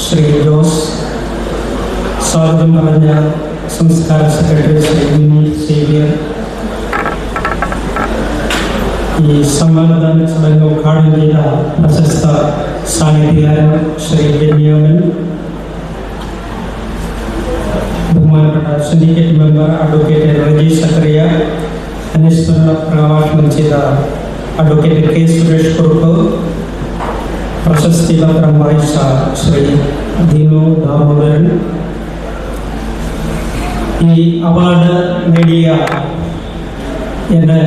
श्री जोस स्वागतम अनन्या संस्कार secretary Shri Vineet saviour ಈ ಸಂವಾದದಾನ ಸಭೆಗೆ ಉದ್ಘಾಟನೆಯ ಪ್ರಶಸ್ತ ಸಾನಿಧ್ಯ ಶ್ರೀ ಬೆನ್ಯಾಮಿನ್ ಬಹುಮಾನಪಟ್ಟ ಸಿಂಡಿಕೇಟ್ ಮೆಂಬರ್ ಅಡ್ವೊಕೇಟ್ ರಜಿ ಸಕ್ರಿಯ ಅನಿಶ್ವರ ಪ್ರವಾಸ ಮಂಚಿದ ಅಡ್ವೊಕೇಟ್ ಕೆ ಸುರೇಶ್ ಕುರುಕು പ്രശസ്തി പത്രം വായിച്ച ശ്രീ ദിനു ദാമോദരൻ. ഈ അവാർഡ് നേടിയ എന്റെ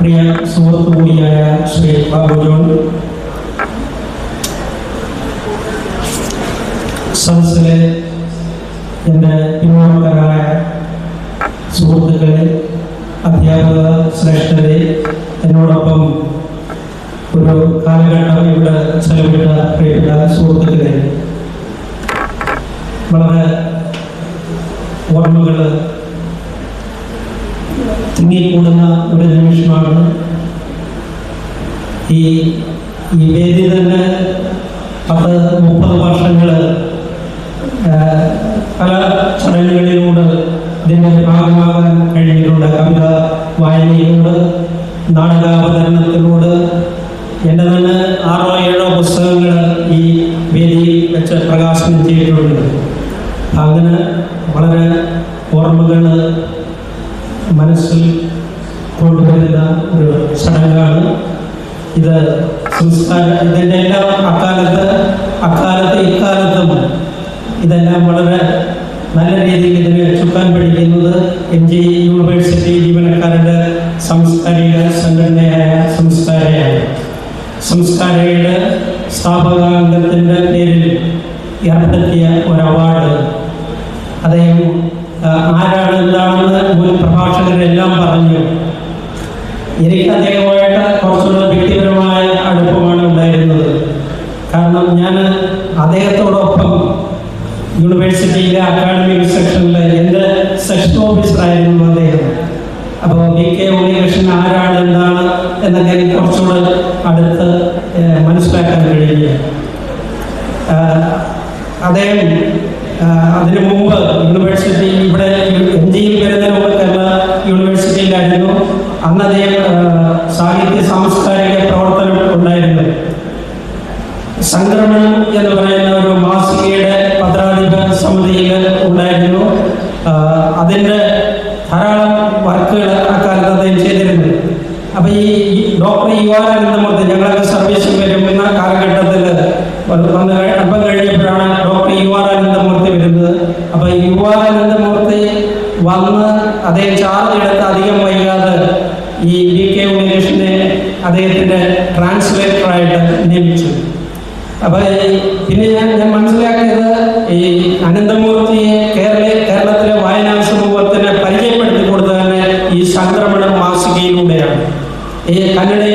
പ്രിയ സുഹൃത്തു കൂടിയായ ശ്രീ ബാബു ജോൺ. സദസ്സിലെ എന്റെ പിന്നോക്കരായ സുഹൃത്തുക്കളെ അധ്യാപക ശ്രേഷ്ഠരെ എന്നോടൊപ്പം ഒരു കാലഘട്ടം ഇവിടെ ചെലവിട്ട പ്രിയപ്പെട്ട സുഹൃത്തുക്കളെ വളരെ ഓർമ്മകൾ തിങ്ങിക്കൂടുന്ന ഒരു നിമിഷമാണ് ഈ ഈ വേദി തന്നെ പത്ത് മുപ്പത് വർഷങ്ങൾ പല ചടങ്ങുകളിലൂടെ ഇതിന്റെ ഭാഗമാകാൻ കഴിഞ്ഞിട്ടുണ്ട്. കവിത വായനയിലൂടെ നാടകാവതരണത്തിലൂടെ എന്റെ തന്നെ ആറോ ഏഴോ പുസ്തകങ്ങൾ ഈ വേദിയിൽ വെച്ച് പ്രകാശനം ചെയ്തിട്ടുണ്ട്. അങ്ങനെ വളരെ ഓർമ്മകൾ മനസ്സിൽ കൊണ്ടുവരുന്ന ഒരു ചടങ്ങാണ് ഇത്. സംസ്കാര ഇതിന്റെ എല്ലാം അക്കാലത്ത് അക്കാലത്ത് ഇക്കാലത്തും ഇതെല്ലാം വളരെ നല്ല രീതിയിൽ ഇതിനെ ചുക്കാൻ പിടിക്കുന്നത് എം ജി യൂണിവേഴ്സിറ്റി ജീവനക്കാരുടെ സാംസ്കാരിക സംഘടനയായ സംസ്കാരയാണ്. സംസ്കാരയുടെ സ്ഥാപകാംഗത്തിന്റെ പേരിൽ ഏർപ്പെടുത്തിയ ഒരു അവാർഡ്. അദ്ദേഹം ആരാണ് എന്താണെന്ന് മുൻ പ്രഭാഷകരെല്ലാം പറഞ്ഞു. എനിക്ക് അദ്ദേഹമായിട്ട് കുറച്ചുകൂടെ വ്യക്തിപരമായ അടുപ്പമാണ് ഉണ്ടായിരുന്നത്. കാരണം ഞാൻ അദ്ദേഹത്തോടൊപ്പം യൂണിവേഴ്സിറ്റിയിലെ അക്കാഡമിക് സെക്ഷനിൽ എന്റെ സെക്ഷൻ ഓഫീസറായിരുന്നു അദ്ദേഹം. അപ്പോൾ വി കെ ഉണ്ണികൃഷ്ണൻ ആരാണ് എന്താണ് എന്നൊക്കെ കുറച്ചുകൂടെ അടുത്ത് മനസ്സിലാക്കാൻ കഴിയുക അദ്ദേഹം അതിനു മുമ്പ് യൂണിവേഴ്സിറ്റി ഇവിടെ ജിയിൽ വരുന്നതിന് മുമ്പ് കേരള യൂണിവേഴ്സിറ്റിയിലായിരുന്നു അന്ന് അദ്ദേഹം സാഹിത്യ സാംസ്കാരിക പ്രവർത്തനം ഉണ്ടായിരുന്നു സംക്രമണം എന്ന് പറയുന്ന ഒരു മാസികയുടെ പത്രാധിപ സമിതിയിൽ ഉണ്ടായിരുന്നു ആഹ് അതിന്റെ ധാരാളം വർക്കുകൾ അക്കാലത്ത് അദ്ദേഹം ചെയ്തിരുന്നു അപ്പൊ ഈ ഈ ഡോക്ടർ യുവാനന്ദമൂർത്തി ഞങ്ങളൊക്കെ സർവീസിൽ വരുന്ന കാലഘട്ടത്തിൽ വന്ന് വന്ന് അപ്പം കഴിഞ്ഞപ്പോഴാണ് ഡോക്ടർ യുവാനന്ദമൂർത്തി വരുന്നത്. അപ്പൊ യുവാനന്ദമൂർത്തി വന്ന് അദ്ദേഹം ചാർജ് എടുത്ത് അധികം വൈകാതെ ഈ വി കെ ഉണ്ണികൃഷ്ണനെ അദ്ദേഹത്തിന്റെ ട്രാൻസ്ലേറ്ററായിട്ട് നിയമിച്ചു. അപ്പൊ ഈ- പിന്നെ ഞാൻ ഞാൻ മനസ്സിലാക്കിയത് ഈ അനന്തമൂർത്തിയെ കേരള കേരളത്തിലെ വായനാ സമൂഹത്തിന് പരിചയപ്പെടുത്തി കൊടുത്തത് തന്നെ ഈ സംക്രമണം മാസികയിലൂടെയാണ്. ഈ കന്നഡയിലെ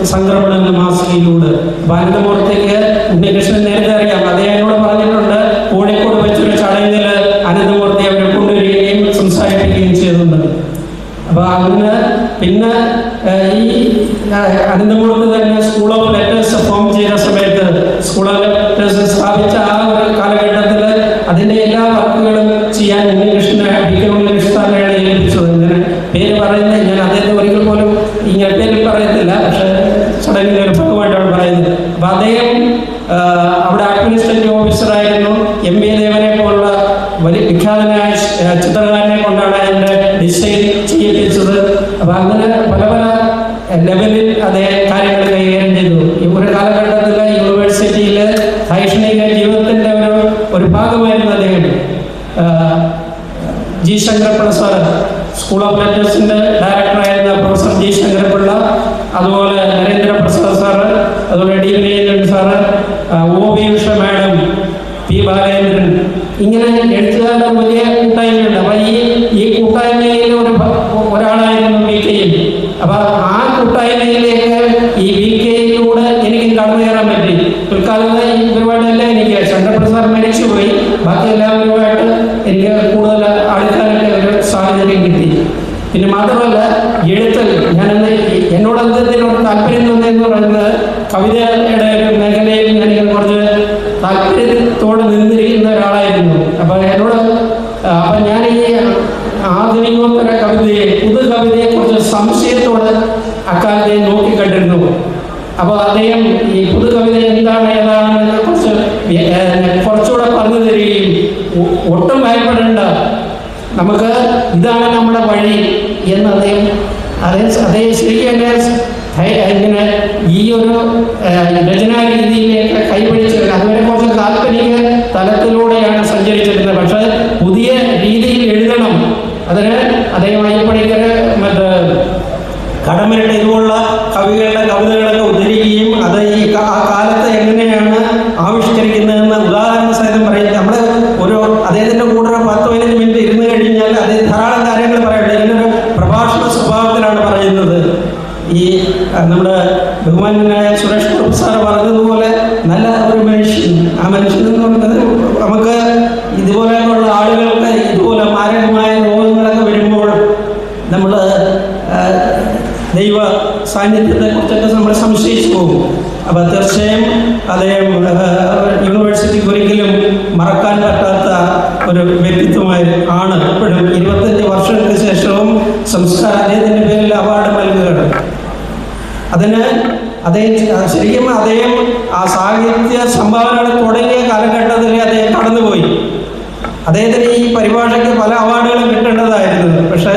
സം- സംക്രമണം എന്ന മാസികയിലൂടെ. അപ്പൊ അനന്തമൂർത്തിക്ക് ഉണ്ണികൃഷ്ണൻ നേരത്തെ അറിയാം. അദ്ദേഹം എന്നോട് പറഞ്ഞിട്ടുണ്ട് കോഴിക്കോട് വെച്ചൊരു ചടങ്ങിൽ അനന്തമൂർത്തി അവരെ കൊണ്ടുവരികയും സംസാരിപ്പിക്കുകയും ചെയ്തിട്ടുണ്ട്. അപ്പൊ അന്ന് പിന്നെ ഈ അനന്തമൂർത്തി തന്നെ സ്കൂൾ ഓഫ് ലെറ്റേഴ്സ് ഫോം ചെയ്ത സമയത്ത് സ്കൂൾ ഓഫ് ലെറ്റേഴ്സ് സ്ഥാപിച്ച ആ ഒരു കാലഘട്ടത്തിൽ അതിന്റെ എല്ലാ വർക്കുകളും ചെയ്യാൻ ഉണ്ണികൃഷ്ണനെ ഡി കെ ഉണ്ണികൃഷ്ണനെയാണ് ഏൽപ്പിച്ചത് ഇങ്ങനെ പേര് പറയുന്നത് ഞാൻ അദ്ദേഹത്തെ ഒരിക്കൽ പോലും ഇങ്ങനെ പേരിൽ പറയത്തില്ല പക്ഷെ ചടങ്ങിന്റെ ഒരു ഭാഗമായിട്ടാണ് പറയുന്നത് അപ്പൊ അദ്ദേഹം ആ, അവിടെ അഡ്മിനിസ്ട്രേറ്റീവ് ഓഫീസറായിരുന്നു എം വി ദേവനെ പോലുള്ള വലിയ വിഖ്യാതനായ ചിത്രകാരനെ കൊണ്ടാണ് അതിന്റെ ഡിസൈൻ ചെയ്യിപ്പിച്ചത്. അപ്പൊ അങ്ങനെ പല പല ലെവലിൽ അദ്ദേഹം കാര്യങ്ങൾ കൈകാര്യം ചെയ്തു. ഈ ഒരു കാലഘട്ടത്തിൽ യൂണിവേഴ്സിറ്റിയിൽ ശൈക്ഷണിക ജീവിതത്തിന്റെ ഒരു ഒരു ഭാഗമായിരുന്നു അദ്ദേഹം. G Shankarapillai sir school of ലെറ്റേഴ്സിന്റെ ഡയറക്ടറായിരുന്ന പ്രൊഫസർ ജി ശങ്കരപ്പിള്ള അതുപോലെ നരേന്ദ്ര പ്രസാദ് സാറ് അതുപോലെ ഡി ഇങ്ങനെ എഴുത്തുകാരുടെ വലിയ കൂട്ടായ്മയുണ്ട്. അപ്പൊ ഈ ഈ കൂട്ടായ്മയിൽ ഒരു ഒരാളായിരുന്നു വി കെയിൽ അപ്പൊ ആ കൂട്ടായ്മയിലേക്ക് ഈ വി കെയിലൂടെ എനിക്ക് കടന്നു കയറാൻ പറ്റി പിൽക്കാലത്ത് ഇവരുമായിട്ടെല്ലാം എനിക്ക് ശങ്കർപ്രസാദ് സാർ മരിച്ചു പോയി ബാക്കി എല്ലാവരുമായിട്ട് എനിക്ക് കൂടുതൽ അടുക്കാനൊക്കെ ഒരു സാഹചര്യം കിട്ടി പിന്നെ മാത്രമല്ല എഴുത്തൽ ഞാനെന്ന് എന്നോട് എന്തെങ്കിലും താല്പര്യം തോന്നിയെന്ന് പറയുന്നത് കവിതയുടെ ഒരു മേഖലയിൽ ഞാൻ കുറച്ച് താല്പര്യത്തോടെ നിന്നിരിക്കുന്ന ഒരാളായിരുന്നു. അപ്പൊ എന്നോട് അപ്പൊ ഞാൻ ഈ ആധുനികോത്തര കവിതയെ പുതു കവിതയെ കുറിച്ച് സംശയത്തോട് അക്കാലത്തെ നോക്കിക്കണ്ടിരുന്നു അപ്പോൾ അദ്ദേഹം ഈ പുതു കവിത എന്താണ് ഏതാണെന്ന് കുറിച്ച് കുറച്ചുകൂടെ പറഞ്ഞു തരികയും ഒട്ടും ഭയപ്പെടേണ്ട. നമുക്ക് ഇതാണ് നമ്മുടെ വഴി എന്ന് അദ്ദേഹം അദ്ദേഹം അദ്ദേഹം ശരിക്കും ഇങ്ങനെ ഈ ഒരു രചനാ രീതിയിലേക്ക് കൈപിടിച്ച് അതുവരെ കുറച്ച് താല്പര്യ തലത്തിലൂടെയാണ് സഞ്ചരിച്ചിരുന്നത്. പക്ഷെ പുതിയ രീതിയിൽ എഴുതണം. അതിന് അദ്ദേഹം അയ്യപ്പണിക്കർ മറ്റേ കടമരുടെ ഇതുപോലുള്ള കവികളുടെ കവിതകളൊക്കെ മനുഷ്യൻ എന്ന് പറയുന്നത് നമുക്ക് ഇതുപോലെയുള്ള ആളുകൾക്ക് ഇതുപോലെ മാരകമായ രോഗങ്ങളൊക്കെ വരുമ്പോൾ നമ്മൾ ദൈവ സാന്നിധ്യത്തെ കുറിച്ചൊക്കെ നമ്മൾ സംശയിച്ചു പോകും. അപ്പോൾ തീർച്ചയായും അദ്ദേഹം യൂണിവേഴ്സിറ്റിക്ക് ഒരിക്കലും മറക്കാൻ പറ്റാത്ത ഒരു വ്യക്തിത്വമായി ആണ്. ഇപ്പോഴും ഇരുപത്തഞ്ച് വർഷങ്ങൾക്ക് ശേഷവും സംസ്കാര അദ്ദേഹത്തിന്റെ പേരിൽ അവാർഡ് നൽകുകയാണ്. അതിന് അദ്ദേഹം ശരിക്കും അദ്ദേഹം ആ സാഹിത്യ സംഭാവനകൾ തുടങ്ങിയ കാലഘട്ടത്തിൽ അദ്ദേഹം കടന്നുപോയി. അദ്ദേഹത്തിന് ഈ പരിഭാഷയ്ക്ക് പല അവാർഡുകളും കിട്ടേണ്ടതായിരുന്നു. പക്ഷെ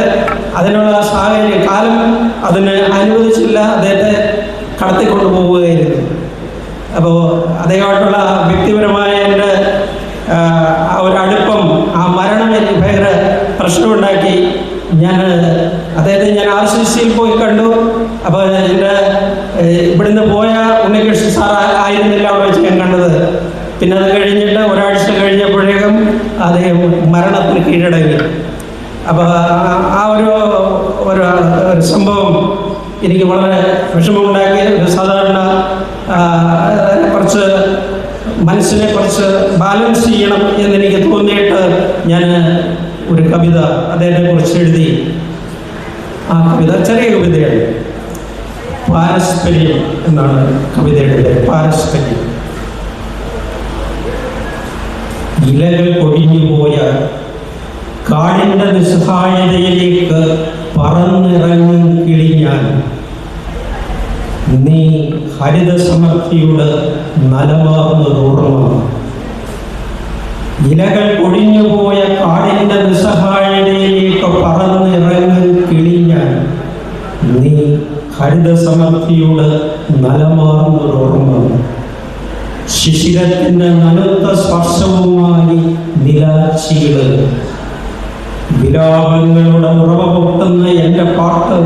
അതിനുള്ള സാഹചര്യം കാലം അതിന് അനുവദിച്ചില്ല. അദ്ദേഹത്തെ കടത്തിക്കൊണ്ടു പോവുകയായിരുന്നു അപ്പോൾ അദ്ദേഹമായിട്ടുള്ള വ്യക്തിപരമായ എന്റെ ഒരു അടുപ്പം ആ മരണം എനിക്ക് ഭയങ്കര പ്രശ്നമുണ്ടാക്കി. ഞാൻ അദ്ദേഹത്തെ ഞാൻ ആർ സി സിയിൽ പോയി കണ്ടു. അപ്പോൾ ഏഹ്, ഇവിടുന്ന് പോയ ഉണ്ണികൃഷ്ണൻ സാർ ആയിരുന്നില്ല അവിടെ വെച്ച് ഞാൻ കണ്ടത്. പിന്നെ അത് കഴിഞ്ഞിട്ട് ഒരാഴ്ച കഴിഞ്ഞപ്പോഴേക്കും അദ്ദേഹം മരണത്തിന് കീഴടങ്ങി. അപ്പോൾ ആ- ഒരു ഒരു സംഭവം എനിക്ക് വളരെ വിഷമമുണ്ടാക്കി. ഒരു സാധാരണ കുറച്ച് മനസ്സിനെ കുറച്ച് ബാലൻസ് ചെയ്യണം എന്നെനിക്ക് തോന്നിയിട്ട് ഞാൻ ഒരു കവിത അദ്ദേഹത്തെ കുറിച്ച് എഴുതി. ആ കവിത ചെറിയ കവിതയാണ്. പാരസ്പര്യം എന്നാണ് കവിതയുടെ പേര്. പാരസ്പര്യം. ഇലകൾ പൊടിഞ്ഞുപോയ കാടിന്റെ നിസ്സഹായതയിലേക്ക് പറന്നിറങ്ങും കിളിഞ്ഞാൽ നീ ഹരിത സമൃദ്ധിയുടെ ഓർമ്മ. ഇലകൾ പൊടിഞ്ഞുപോയ കാടിന്റെ നിസ്സഹായതയിലേക്ക് പറന്നിറങ്ങും നീ ഹരിതസമൃദ്ധിയുടെ സമൃദ്ധിയുടെ നലമാർന്നതോർമ്മ ശിശിരത്തിന്റെ നനുത്ത സ്പർശവുമായി നിലാശീൽ വിലാപങ്ങളുടെ ഉറവ പൊട്ടുന്ന എന്റെ പാട്ട്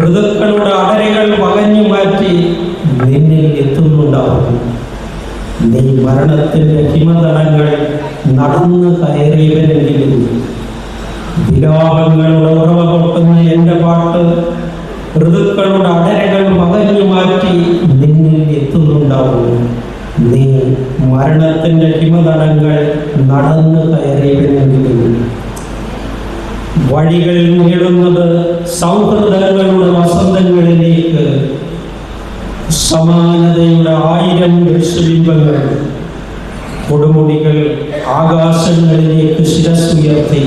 ഋതുക്കളുടെ അടരകൾ വകഞ്ഞു മാറ്റി നിന്നിൽ എത്തുന്നുണ്ടാവും. നീ മരണത്തിന്റെ ഹിമതടങ്ങൾ നടന്നു കയറിയവരെങ്കിലും വിലാപങ്ങളുടെ ഉറവ ഋതുക്കളുടെ അടരകൾ മകഞ്ഞു മാറ്റി നിന്നിൽ എത്തുന്നുണ്ടാവും നീ മരണത്തിന്റെ ഹിമതടങ്ങൾ നടന്നു കയറിയിരുന്നെങ്കിലും വഴികളിൽ നീളുന്നത് സൗഹൃദങ്ങളുടെ വസന്തങ്ങളിലേക്ക് സമാനതയുടെ ആയിരം ലക്ഷബിംബങ്ങൾ കൊടുമുടികൾ ആകാശങ്ങളിലേക്ക് ശിരസുയർത്തി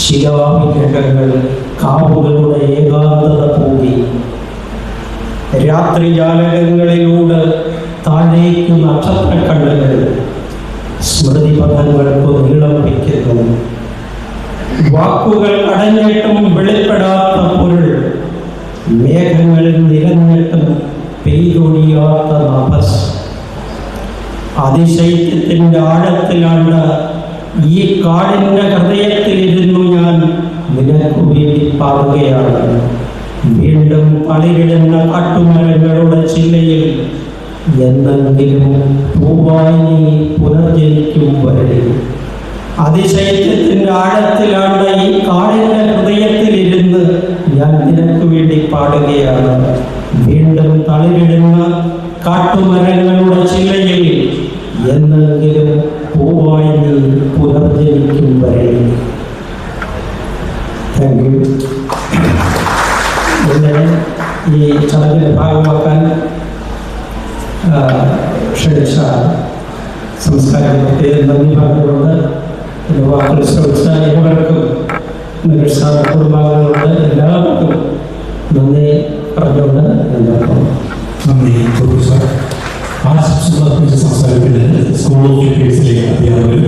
ശിലാവിഗ്രഹങ്ങൾ കാവുകളുടെ ഏകാന്തത രാത്രി ജാലകങ്ങളിലൂടെ താഴേക്ക് നക്ഷത്രക്കണ്ണുകൾ സ്മൃതി പദങ്ങൾക്ക് നീളപ്പിക്കുന്നു വാക്കുകൾ അടഞ്ഞിട്ടും വെളിപ്പെടാത്ത പൊരുൾ മേഘങ്ങളിൽ നിറഞ്ഞിട്ടും പെയ്തൊഴിയാത്ത നഭസ്. അതിശൈത്യത്തിന്റെ ആഴത്തിലാണ് ഈ കാടിന്റെ ഹൃദയത്തിലിരുന്നു ഞാൻ നിനക്ക് വേണ്ടി പളിരിടുന്ന കാട്ടുമരങ്ങളുടെ ചില്ലയിൽ എന്നെങ്കിലും പൂവായി പുനർജനിക്കും വരെ. അതിശൈത്യത്തിന്റെ ആഴത്തിലാണ് ഈ കാടിന്റെ ഹൃദയത്തിലിരുന്ന് ഞാൻ നിനക്ക് വേണ്ടി പാടുകയാണ്. വീണ്ടും തളിരിടുന്ന കാട്ടുമരങ്ങളുടെ ചില്ലയിൽ എന്നെങ്കിലും പൂവായി പുനർജനിക്കും വരെ. താങ്ക് യു പിന്നെ ഈ ചടങ്ങിൻ്റെ ഭാഗമാക്കാൻ ആ, ക്ഷണിച്ച സംസ്കാരം പ്രത്യേകം നന്ദി പറഞ്ഞുകൊണ്ട് എൻ്റെ വാക്കുകൾ ശ്രമിച്ച ഏവർക്കും മികച്ച കുടുംബാംഗങ്ങളുണ്ട് എല്ലാവർക്കും നന്ദി പറഞ്ഞുകൊണ്ട് ഞാൻ നിർത്തുന്നു നന്ദി പ്രൊഫസർ ആശംസകൾ അർപ്പിച്ച സംസാരത്തിന് സ്കൂൾ ഓഫ് ലിറ്ററേച്ചറിലെ അധ്യാപകർ